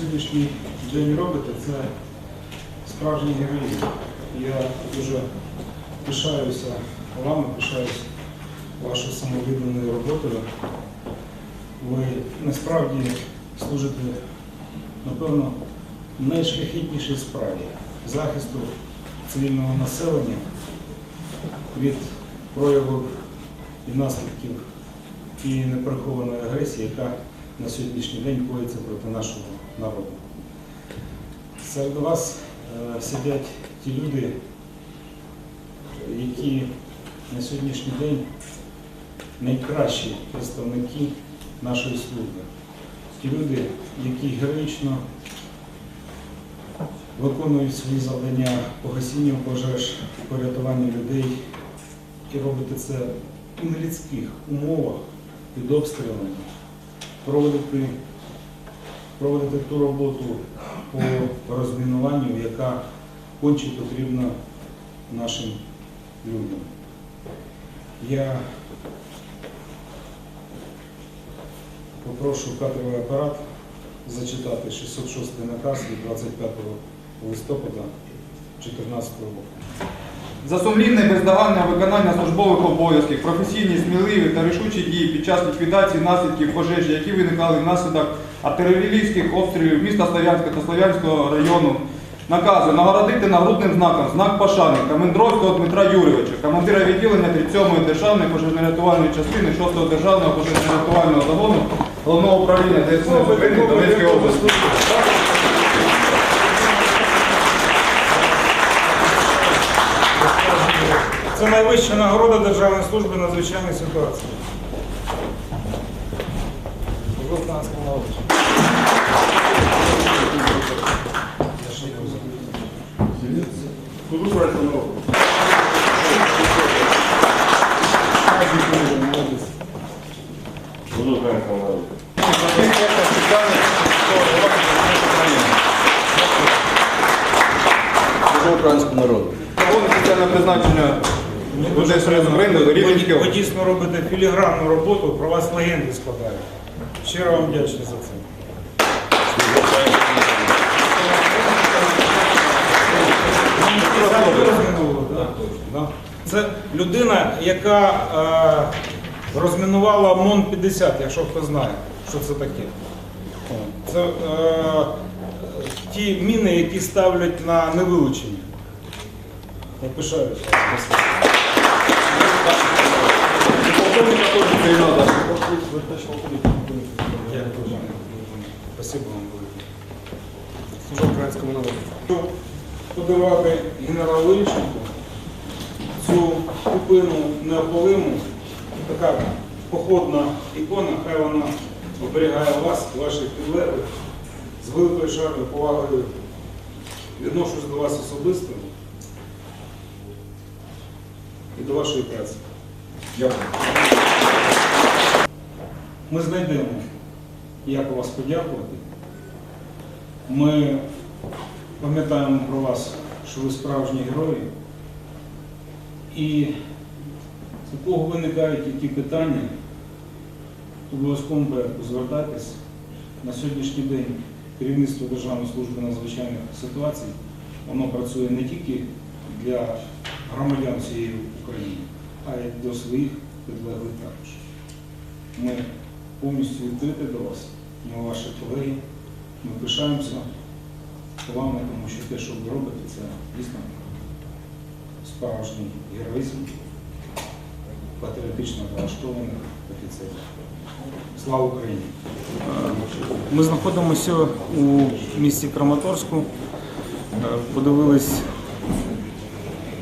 сьогоднішній день робите, це справжній героїзм. Я дуже пишаюся вами, пишаюся вашою самовідданою роботою. Ви насправді служите, напевно, найшляхетнішій справі захисту цивільного населення від прояву і наслідків тієї неперехованої агресії, яка на сьогоднішній день коїться проти нашого народу. Серед вас е, сидять ті люди, які на сьогоднішній день найкращі представники нашої служби. Ті люди, які героїчно виконують свої завдання по гасінню пожеж, по рятуванню людей і робите це у нелюдських умовах під обстрілами, проводити, проводити ту роботу по розмінуванню, яка конче потрібна нашим людям. Я попрошу кадровий апарат зачитати 606 наказ від 25 листопада 2014 року. За сумлінне бездоганне виконання службових обов'язків, професійні, сміливі та рішучі дії під час ліквідації наслідків пожежі, які виникали внаслідок артилерійських обстрілів міста Слов'янська та Слов'янського району, наказую нагородити нагрудним знаком знак пошани Камендровського Дмитра Юрійовича, командира відділення 37-ї державної пожежно-рятувальної частини 6-го державного пожежно-рятувального загону головного управління ДСНС України Донецької області. Це найвища нагорода Державної служби надзвичайних ситуацій. Українському народу. Загону призначення України Рівненської Ви дійсно робите філігранну роботу, про вас легенди складають. Щиро вам вдячний за це. Да. Це людина, яка е, розмінувала МОН-50, якщо хто знає, що це таке. Це е, ті міни, які ставлять на невилучення. Я пишаюся. Спасибо вам велике. Служу українському народу. Подавати генералу Ільченку цю купину неополиму, така походна ікона, хай вона оберігає вас, ваших підлеглих, з великою шаною, повагою відношусь до вас особисто і до вашої праці. Дякую. Ми знайдемо, як вас подякувати. Ми пам'ятаємо про вас, що ви справжні герої. І у кого виникають які питання, то обов'язково порядку звертайтесь. На сьогоднішній день керівництво Державної служби надзвичайних ситуацій, воно працює не тільки для громадян цієї України, а й до своїх підлеглих також. Ми повністю відкриті до вас. Ми ваші колеги. Ми пишаємося вами, тому що те, що ви робите, це дійсно справжній героїзм патріотично налаштованих офіцерів. Слава Україні! Ми знаходимося у місті Краматорську. Е, Подивились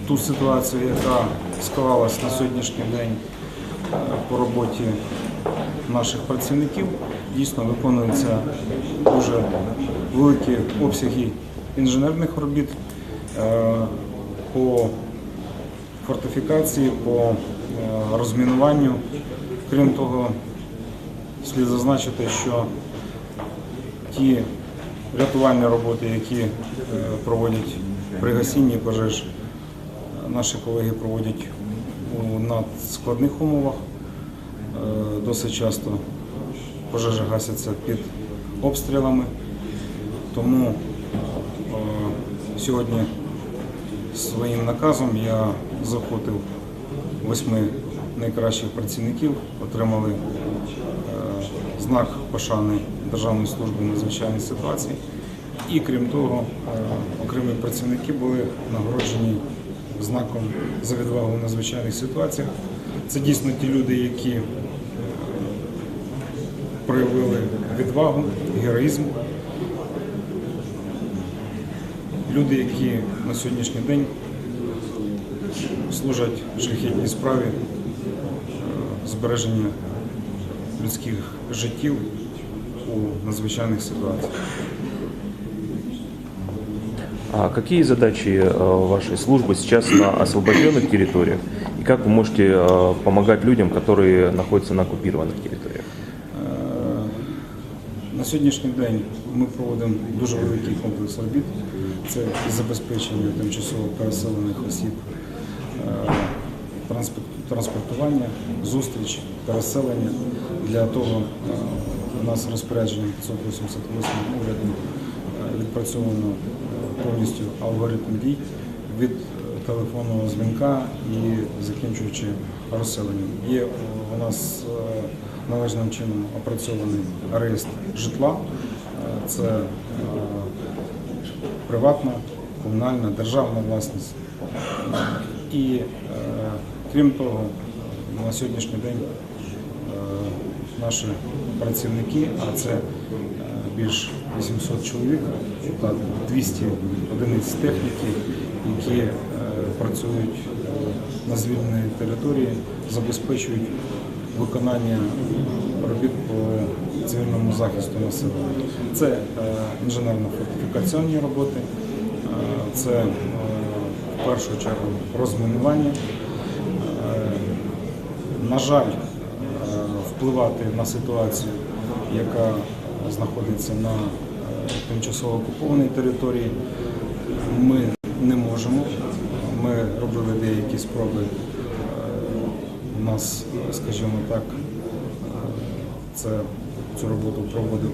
ту ситуацію, яка склалась на сьогоднішній день е, по роботі наших працівників. Дійсно виконуються дуже великі обсяги інженерних робіт е, по фортифікації, по е, розмінуванню. Крім того, слід зазначити, що ті рятувальні роботи, які е, проводять при гасінні пожеж, наші колеги проводять у надскладних умовах. Досить часто пожежі гасяться під обстрілами. Тому е, сьогодні своїм наказом я захопив восьми найкращих працівників, отримали е, знак пошани Державної служби надзвичайних ситуацій. І крім того, е, окремі працівники були нагороджені знаком за відвагу в надзвичайних ситуаціях. Це дійсно ті люди, які проявили відвагу, героїзм. Люди, які на сьогоднішній день служать шляхетній справі е, збереження людських життів у надзвичайних ситуаціях. А какие задачи э, вашей службы сейчас на освобожденных территориях? И как вы можете э, помогать людям, которые находятся на оккупированных территориях? На сьогоднішній день ми проводимо дуже великий комплекс робіт. Це забезпечення тимчасово переселених осіб, е, транспортування, зустріч, переселення. Для того е, у нас розпорядженням 588 урядом е, відпрацьовано повністю алгоритм дій від телефонного дзвінка і закінчуючи розселенням. Є у нас належним чином опрацьований реєстр житла. Це е, приватна, комунальна, державна власність. І е, крім того, на сьогоднішній день е, наші працівники, а це більш 800 чоловік та 200 одиниць техніки, які працюють на звільненій території, забезпечують виконання робіт по цивільному захисту населення. Це е, інженерно-фортифікаційні роботи, е, це е, в першу чергу розмінування. На жаль, впливати на ситуацію, яка знаходиться на тимчасово окупованій території, ми не можемо. Ми робили деякі спроби. Нас, скажімо так, е, це цю роботу проводив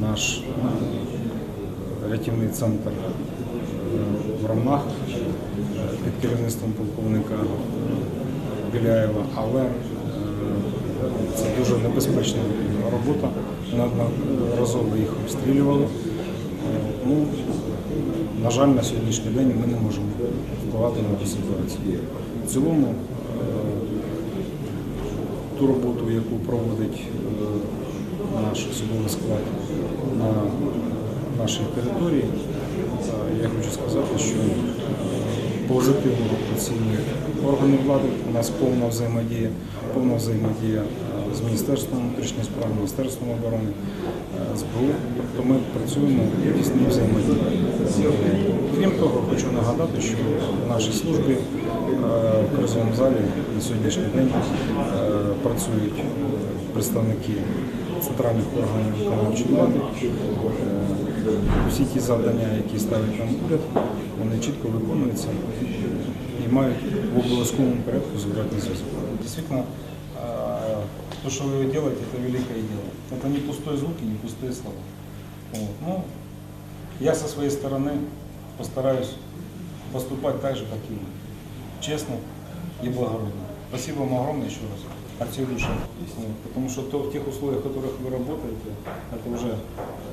наш е, рятівний центр в Ромнах е, під керівництвом полковника Біляєва, але це дуже небезпечна робота. Неодноразово їх обстрілювали. Ну, на жаль, на сьогоднішній день ми не можемо впливати на цю ситуацію. В цілому ту роботу, яку проводить е, наш особовий склад на нашій території, е, я хочу сказати, що е, позитивно оцінюють органи влади. У нас повна взаємодія, повна взаємодія з Міністерством внутрішніх справ, Міністерством оборони, СБУ. Тобто ми працюємо в тісній взаємодії. Крім того, хочу нагадати, що в нашій службі е, в кризовому залі на сьогоднішній день е, працюють е, представники центральних органів виконавчої влади. Е, Всі ті завдання, які ставить нам уряд, вони чітко виконуються і мають в обов'язковому порядку зворотний зв'язок. Дійсно, то, що ви робите, це велике діло. Це не пустой звук і не пустые слова. Вот. Ну, я со своей стороны постараюсь поступать так же, как и вы. Честно и благородно. Спасибо вам огромное еще раз от всей души. Потому что то, в тех условиях, в которых вы работаете, это уже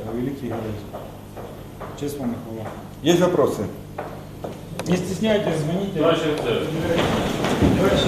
э, великий герой. Честь вам и хвала. Есть вопросы? Не стесняйтесь, звоните. Дальше. Дальше.